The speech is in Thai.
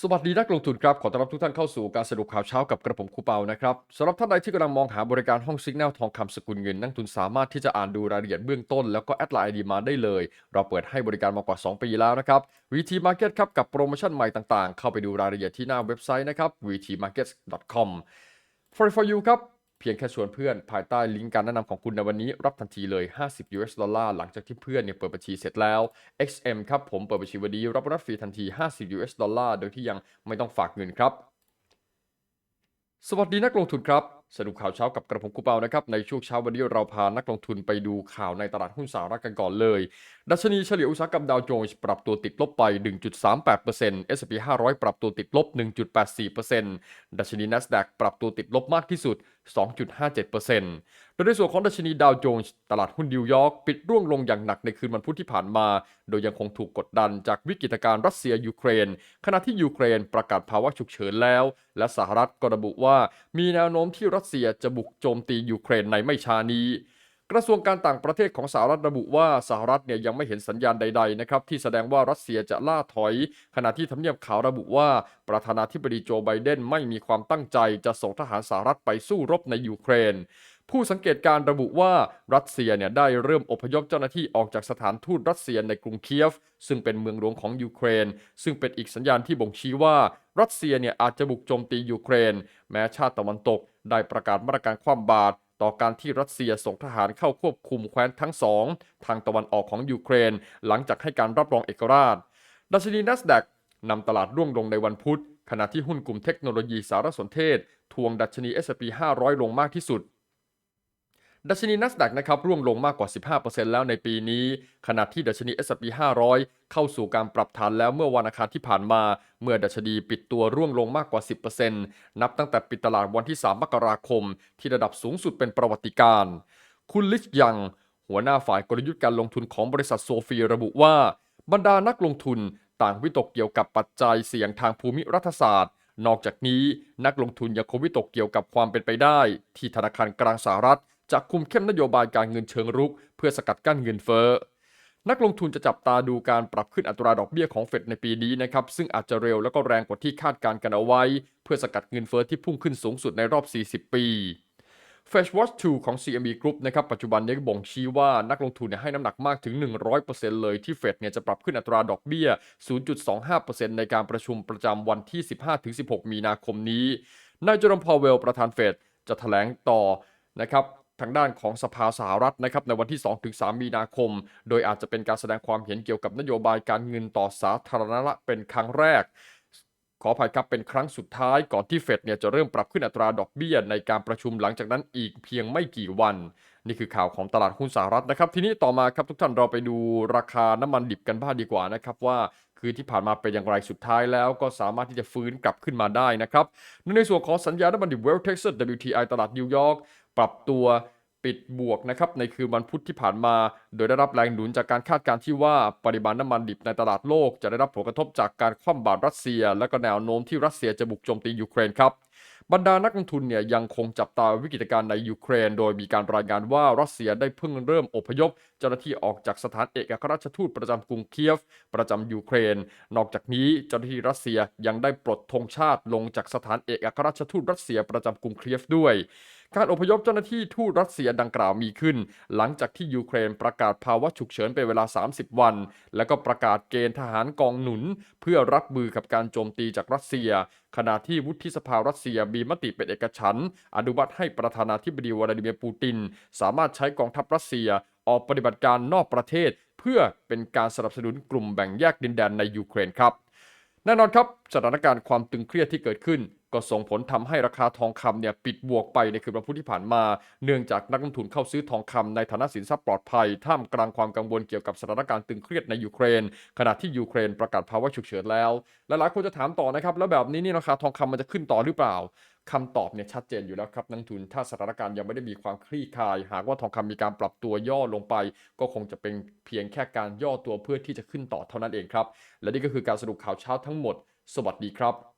สวัสดีนักลงทุนครับ ขอต้อนรับทุกท่านเข้าสู่การสรุปข่าวเช้ากับกระผมครูเปานะครับสำหรับท่านใดที่กำลังมองหาบริการห้องซิกแนลทองคำสกุลเงินนักทุนสามารถที่จะอ่านดูรายละเอียดเบื้องต้น แล้วก็แอดไลน์ดีมาได้เลย เราเปิดให้บริการมากว่า 2 ปีแล้วนะครับวีทีมาร์เก็ตครับกับโปรโมชั่นใหม่ต่างๆ เข้าไปดูรายละเอียดที่หน้าเว็บไซต์นะครับ vtmarkets.com for for you ครับ พียงแค่ชวนเพื่อนภายใต้ลิงก์การแนะนำของคุณในวันนี้ รับทันทีเลย 50 US ดอลลาร์หลังจากที่เพื่อนเนี่ยเปิดบัญชีเสร็จแล้ว XM ครับผมเปิดบัญชีวันนี้รับโบนัสฟรีทันที 50 US ดอลลาร์โดยที่ยังไม่ต้องฝากเงินครับ สวัสดีนักลงทุนครับสรุปข่าวเช้ากับกระผมกูเปานะครับ ในช่วงเช้าวันนี้เราพานักลงทุนไปดูข่าวในตลาดหุ้นสหรัฐกันก่อนเลย ดัชนีเฉลี่ยอุตสาหกรรมดาวโจนส์ปรับตัวติดลบไป 1.38% S&P 500 ปรับตัวติดลบ 1.84%ดัชนี NASDAQ ปรับตัวติดลบมากที่สุด2.57%โดยในส่วนของดัชนีดาวโจนส์ตลาดหุ้นนิวยอร์กปิดร่วงลงอย่างหนักในคืนวันพุธที่ผ่านมา โดยยังคงถูกกดดันจากวิกฤตการณ์รัสเซียยูเครน ขณะที่ยูเครนประกาศภาวะฉุกเฉินแล้ว และสหรัฐก็ระบุว่ามีแนวโน้มที่รัสเซียจะบุกโจมตียูเครนในไม่ช้านี้ กระทรวงการต่างประเทศของสหรัฐระบุว่าสหรัฐเนี่ยยังไม่เห็นสัญญาณใดๆนะครับที่แสดงว่ารัสเซียจะล่าถอย ขณะที่ทำเนียบขาวระบุว่า ประธานาธิบดีโจไบเดนไม่มีความตั้งใจจะส่งทหารสหรัฐไปสู้รบในยูเครนผู้สังเกตการณ์ระบุว่ารัสเซียเนี่ยได้เริ่มอพยพเจ้าหน้าที่ออกจากสถานทูตรัสเซียในกรุงเคียฟ ซึ่งเป็นเมืองหลวงของยูเครน ซึ่งเป็นอีกสัญญาณที่บ่งชี้ว่ารัสเซียเนี่ยอาจจะบุกโจมตียูเครน แม้ชาติตะวันตกได้ประกาศมาตรการคว่ำบาตร ต่อการที่รัสเซียส่งทหารเข้าควบคุมแคว้นทั้งสองทางตะวันออกของยูเครน หลังจากให้การรับรองเอกราช ดัชนีนัสแดกนำตลาดร่วงลงในวันพุธ ขณะที่หุ้นกลุ่มเทคโนโลยีสารสนเทศ ทวงดัชนี S&P 500 ลงมากที่สุด ดัชนี NASDAQ นะครับร่วงลงมากกว่า 15%แล้วในปีนี้ ขณะที่ดัชนี S&P 500 เข้าสู่การปรับฐานแล้วเมื่อวันอังคารที่ผ่านมา เมื่อดัชนีปิดตัวร่วงลงมากกว่า 10%นับตั้งแต่ปิดตลาดวันที่ 3 มกราคม ที่ระดับสูงสุดเป็นประวัติการณ์คุณลิชยัง หัวหน้าฝ่ายกลยุทธ์การลงทุนของบริษัทโซฟีระบุว่า บรรดานักลงทุนต่างวิตกเกี่ยวกับปัจจัยเสี่ยงทางภูมิรัฐศาสตร์ นอกจากนี้นักลงทุนยังคงวิตกเกี่ยวกับความเป็นไปได้ ที่ธนาคารกลางสหรัฐ จะคุมเข้มนโยบายการเงินเชิงรุก เพื่อสกัดกั้นเงินเฟ้อ นักลงทุนจะจับตาดูการปรับขึ้นอัตราดอกเบี้ยของเฟดในปีนี้นะครับซึ่งอาจจะเร็วแล้วก็แรงกว่าที่คาดการณ์กันเอาไว้ เพื่อสกัดเงินเฟ้อที่พุ่งขึ้นสูงสุดในรอบ 40 ปี f e s h Watch 2 ของ CME Group นะครับปัจจุบันนี้บ่งชี้ว่านักลงทุนเนี่ยให้น้ำหนักมากถึง 100%เลยที่เฟดเนี่ยจะปรับขึ้นอัตราดอกเบี้ย 0.25%ในการประชุมประจำวันที่ 15-16 มีนาคมนี้ นายเจอร์มพาวเวลประธานเฟดจะแถลงต่อนะครับ ทางด้านของสภาสหรัฐนะครับในวันที่ 2-3 มีนาคม โดยอาจจะเป็นการแสดงความเห็นเกี่ยวกับนโยบายการเงินต่อสาธารณะเป็นครั้งแรก ขออภัยครับเป็นครั้งสุดท้ายก่อนที่เฟดเนี่ยจะเริ่มปรับขึ้นอัตราดอกเบี้ยในการประชุมหลังจากนั้นอีกเพียงไม่กี่วันนี่คือข่าวของตลาดหุ้นสหรัฐนะครับ ทีนี้ต่อมาครับทุกท่านเราไปดูราคาน้ำมันดิบกันบ้างดีกว่านะครับว่าคือที่ผ่านมาเป็นอย่างไรสุดท้ายแล้วก็สามารถที่จะฟื้นกลับขึ้นมาได้นะครับในส่วนของสัญญาน้ำมันดิบ West Texas WTI ตลาดนิวยอร์ก ปรับตัวปิดบวกนะครับในคืนวันพุธที่ผ่านมา โดยได้รับแรงหนุนจากการคาดการณ์ที่ว่าปริมาณน้ำมันดิบในตลาดโลกจะได้รับผลกระทบจากการคว่ำบาตรรัสเซีย และก็แนวโน้มที่รัสเซียจะบุกโจมตียูเครนครับบรรดานักลงทุนเนี่ยยังคงจับตาวิกฤตการณ์ในยูเครน โดยมีการรายงานว่ารัสเซียได้เพิ่งเริ่มอพยพ เจ้าหน้าที่ออกจากสถานเอกอัครราชทูตประจำกรุงเคียฟ ประจำยูเครน นอกจากนี้เจ้าหน้าที่รัสเซียยังได้ปลดธงชาติลงจากสถานเอกอัครราชทูตรัสเซียประจำกรุงเคียฟด้วย การอพยพเจ้าหน้าที่ทูตรัสเซียดังกล่าวมีขึ้น หลังจากที่ยูเครนประกาศภาวะฉุกเฉินเป็นเวลา 30 วัน และก็ประกาศเกณฑ์ทหารกองหนุน เพื่อรับมือกับการโจมตีจากรัสเซีย ขณะที่วุฒิสภารัสเซียมีมติเป็นเอกฉันท์อนุมัติให้ประธานาธิบดีวลาดิเมียร์ปูติน สามารถใช้กองทัพรัสเซีย ออกปฏิบัติการนอกประเทศ เพื่อเป็นการสนับสนุนกลุ่มแบ่งแยกดินแดนในยูเครนครับแน่นอนครับถานการณ์ความตึงเครียดที่เกิดขึ้น ก็ส่งผลทำให้ราคาทองคำเนี่ยปิดบวกไปในคืนวันพุธที่ผ่านมา เนื่องจากนักลงทุนเข้าซื้อทองคำในฐานะสินทรัพย์ปลอดภัย ท่ามกลางความกังวลเกี่ยวกับสถานการณ์ตึงเครียดในยูเครน ขณะที่ยูเครนประกาศภาวะฉุกเฉินแล้ว และหลายคนจะถามต่อนะครับ แล้วแบบนี้นี่ราคาทองคำมันจะขึ้นต่อหรือเปล่าคำตอบเนี่ยชัดเจนอยู่แล้วครับนักลงทุนถ้าสถานการณ์ยังไม่ได้มีความคลี่คลาย หากว่าทองคำมีการปรับตัวย่อลงไป ก็คงจะเป็นเพียงแค่การย่อตัวเพื่อที่จะขึ้นต่อเท่านั้นเองครับ และนี่ก็คือการสรุปข่าวเช้าทั้งหมด สวัสดีครับ